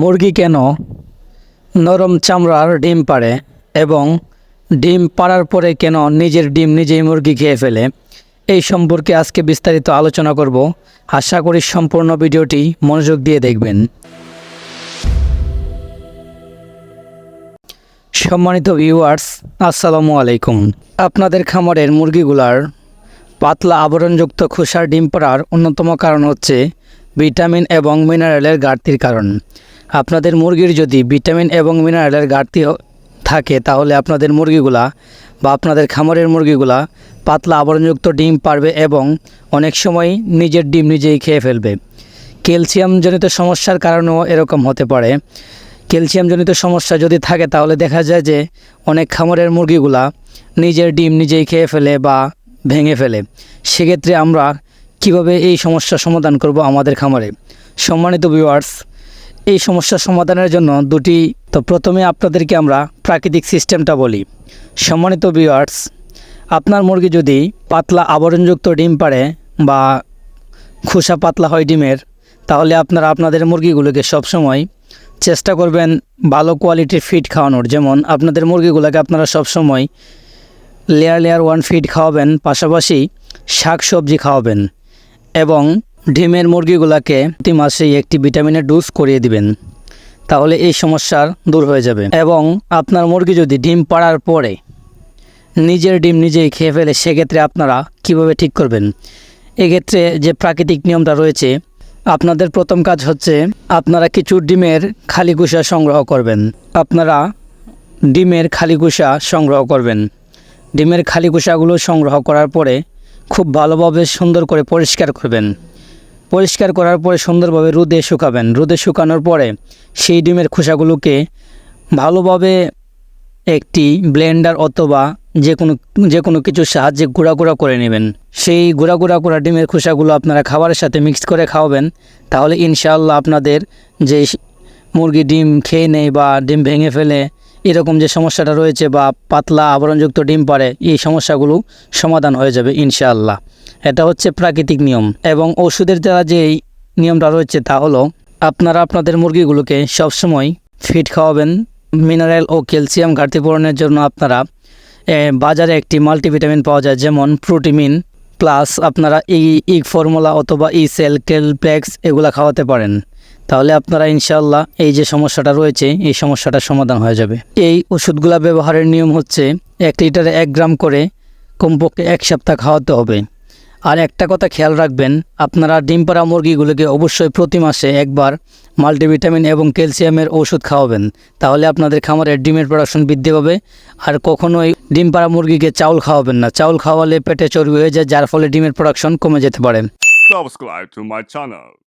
মুরগি কেন নরম চামড়ার ডিম পাড়ে এবং ডিম পাড়ার পরে কেন নিজের ডিম নিজেই মুরগি খেয়ে ফেলে? এই সম্পর্কে আজকে বিস্তারিত আলোচনা করব। আশা করি সম্পূর্ণ ভিডিওটি মনোযোগ দিয়ে দেখবেন। সম্মানিত ভিউয়ার্স আসসালামু আলাইকুম। আপনাদের খামারের মুরগিগুলার পাতলা আবরণযুক্ত খোসার ডিম পড়ার অন্যতম কারণ হচ্ছে ভিটামিন এবং মিনারেলের ঘাটতির কারণ। আপনাদের মুরগির যদি ভিটামিন এবং মিনারেলের ঘাটতি থাকে, তাহলে আপনাদের মুরগিগুলা বা আপনাদের খামারের মুরগিগুলা পাতলা আবরণযুক্ত ডিম পারবে এবং অনেক সময় নিজের ডিম নিজেই খেয়ে ফেলবে। ক্যালসিয়ামজনিত সমস্যার কারণেও এরকম হতে পারে। ক্যালসিয়ামজনিত সমস্যা যদি থাকে, তাহলে দেখা যায় যে অনেক খামারের মুরগিগুলা নিজের ডিম নিজেই খেয়ে ফেলে বা ভেঙে ফেলে। সেক্ষেত্রে আমরা কীভাবে এই সমস্যার সমাধান করব আমাদের খামারে? সম্মানিত ভিউয়ার্স এই সমস্যার সমাধানের জন্য দুটি, তো প্রথমে আপনাদেরকে আমরা প্রাকৃতিক সিস্টেমটা বলি। সম্মানিত ভিউয়ার্স আপনার মুরগি যদি পাতলা আবরণযুক্ত ডিম পাড়ে বা খোসা পাতলা হয় ডিমের, তাহলে আপনারা আপনাদের মুরগিগুলোকে সবসময় চেষ্টা করবেন ভালো কোয়ালিটির ফিড খাওয়ানোর। যেমন আপনাদের মুরগিগুলোকে আপনারা সবসময় লেয়ার লেয়ার ওয়ান ফিড খাওয়াবেন, পাশাপাশি শাক সবজি খাওয়াবেন এবং ডিমের মুরগিগুলোকে প্রতি মাসেই একটি ভিটামিনের ডোজ করিয়ে দিবেন, তাহলে এই সমস্যার দূর হয়ে যাবে। এবং আপনার মুরগি যদি ডিম পাড়ার পরে নিজের ডিম নিজেই খেয়ে ফেলে, সেক্ষেত্রে আপনারা কীভাবে ঠিক করবেন? এক্ষেত্রে যে প্রাকৃতিক নিয়মটা রয়েছে, আপনাদের প্রথম কাজ হচ্ছে আপনারা কিছু ডিমের খালি কুসা সংগ্রহ করবেন। আপনারা ডিমের খালি কুসা সংগ্রহ করবেন। ডিমের খালি কুসাগুলো সংগ্রহ করার পরে খুব ভালোভাবে সুন্দর করে পরিষ্কার করবেন। পরিষ্কার করার পরে সুন্দরভাবে রোদে শুকাবেন। রোদে শুকানোর পরে সেই ডিমের খোসাগুলোকে ভালোভাবে একটি ব্লেন্ডার অথবা যে কোনো যে কোনো কিছুর সাহায্যে গুঁড়া গুঁড়া করে নেবেন। সেই গুঁড়া গুঁড়া করা ডিমের খোসাগুলো আপনারা খাবারের সাথে মিক্স করে খাওয়াবেন। তাহলে ইনশাআল্লাহ আপনাদের যে মুরগি ডিম খেয়ে নেয় বা ডিম ভেঙে ফেলে এরকম যে সমস্যাটা রয়েছে বা পাতলা আবরণযুক্ত ডিম পারে এই সমস্যাগুলো সমাধান হয়ে যাবে ইনশাআল্লাহ। এটা হচ্ছে প্রাকৃতিক নিয়ম এবং ওষুধের দ্বারা যে নিয়মটা রয়েছে তা হলো, আপনারা আপনাদের মুরগিগুলোকে সবসময় ফিট খাওয়াবেন। মিনারেল ও ক্যালসিয়াম ঘাটতি পূরণের জন্য আপনারা বাজারে একটি মাল্টিভিটামিন পাওয়া যায়, যেমন প্রোটিমিন প্লাস আপনারা এই ইগ ফর্মুলা অথবা ই সেল কেলপ্লেক্স এগুলা খাওয়াতে পারেন। তাহলে আপনারা ইনশাল্লাহ এই যে সমস্যাটা রয়েছে, এই সমস্যাটার সমাধান হয়ে যাবে। এই ওষুধগুলা ব্যবহারের নিয়ম হচ্ছে এক লিটারে এক গ্রাম করে কমপক্ষে এক সপ্তাহ খাওয়াতে হবে। আর একটা কথা খেয়াল রাখবেন, আপনারা ডিম পাড়া মুরগিগুলোকে অবশ্যই প্রতি মাসে একবার মাল্টিভিটামিন এবং ক্যালসিয়ামের ওষুধ খাওয়াবেন। তাহলে আপনাদের খামারের ডিমের প্রোডাকশন বৃদ্ধি পাবে। আর কখনোই ডিম পাড়া মুরগিকে চাউল খাওয়াবেন না। চাউল খাওয়ালে পেটে চর্বি হয়ে যায়, যার ফলে ডিমের প্রোডাকশন কমে যেতে পারে। Channel.